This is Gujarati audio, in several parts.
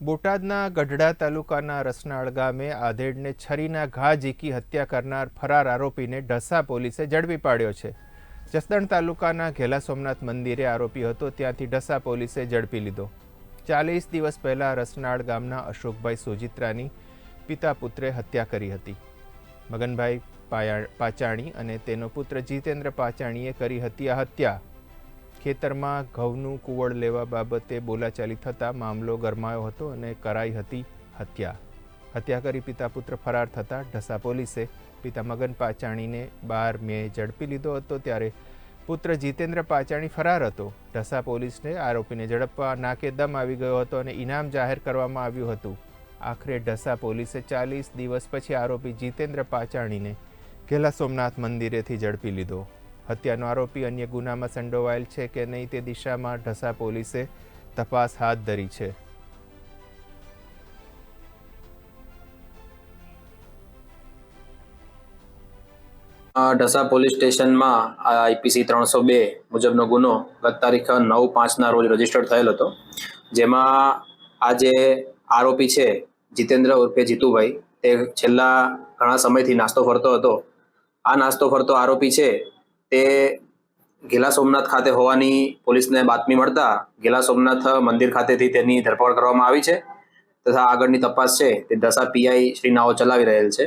બોટાદના ગઢડા તાલુકાના રસનાળ ગામે આધેડને છરીના ઘા ઝીકી હત્યા કરનાર ફરાર આરોપીને ઢસા પોલીસે ઝડપી પાડ્યો છે. જસદણ તાલુકાના ઘેલા સોમનાથ મંદિરે આરોપી હતો, ત્યાંથી ઢસા પોલીસે ઝડપી લીધો. ચાલીસ દિવસ પહેલાં રસનાળ ગામના અશોકભાઈ સોજિત્રાની પિતા પુત્રે હત્યા કરી હતી. મગનભાઈ પાયા, પાચાણી અને તેનો પુત્ર જીતેન્દ્ર પાચાણીએ કરી હતી આ હત્યા. ખેતરમાં ઘઉંનું કુવળ લેવા બાબતે બોલાચાલી થતાં મામલો ગરમાયો હતો અને કરાઈ હતી હત્યા. હત્યા કરી પિતા પુત્ર ફરાર થતાં ઢસા પોલીસે પિતા મગન પાચાણીને બાર મે ઝડપી લીધો હતો ત્યારે પુત્ર જીતેન્દ્ર પાચાણી ફરાર હતો. ઢસા પોલીસને આરોપીને ઝડપવા નાકે દમ આવી ગયો હતો અને ઇનામ જાહેર કરવામાં આવ્યું હતું. આખરે ઢસા પોલીસે ચાલીસ દિવસ પછી આરોપી જીતેન્દ્ર પાચાણીને ઘેલા સોમનાથ મંદિરેથી ઝડપી લીધો. હત્યાનો આરોપી અન્ય ગુનામાં સંડોવાયેલ છે કે નહીં તે દિશામાં ઢસા પોલીસે તપાસ હાથ ધરી છે. ઢસા પોલીસ સ્ટેશનમાં આઈપીસી ત્રણસો બે મુજબનો ગુનો ગત તારીખ નવ પાંચના રોજ રજીસ્ટર્ડ થયેલ હતો. જેમાં આજે આરોપી છે જીતેન્દ્ર ઉર્ફે જીતુભાઈ, તે છેલ્લા ઘણા સમયથી નાસ્તો ફરતો હતો. આ નાસ્તો ફરતો આરોપી છે તે ગેલા સોમનાથ ખાતે હોવાની પોલીસને બાતમી મળતા ગેલા સોમનાથ મંદિર ખાતેથી તેની ધરપકડ કરવામાં આવી છે તથા આગળની તપાસ છે તે દસા પીઆઈ શ્રી નાઓ ચલાવી રહેલ છે.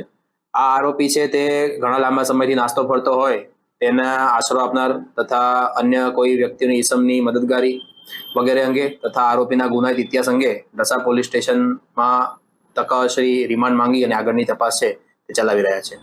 આ આરોપી છે તે ઘણા લાંબા સમયથી નાસ્તો ફરતો હોય, તેના આશરો આપનાર તથા અન્ય કોઈ વ્યક્તિની ઈસમની મદદગારી વગેરે અંગે તથા આરોપીના ગુનાહિત ઇતિહાસ અંગે દશા પોલીસ સ્ટેશનમાં તકશ્રી રિમાન્ડ માંગી અને આગળની તપાસ છે તે ચલાવી રહ્યા છે.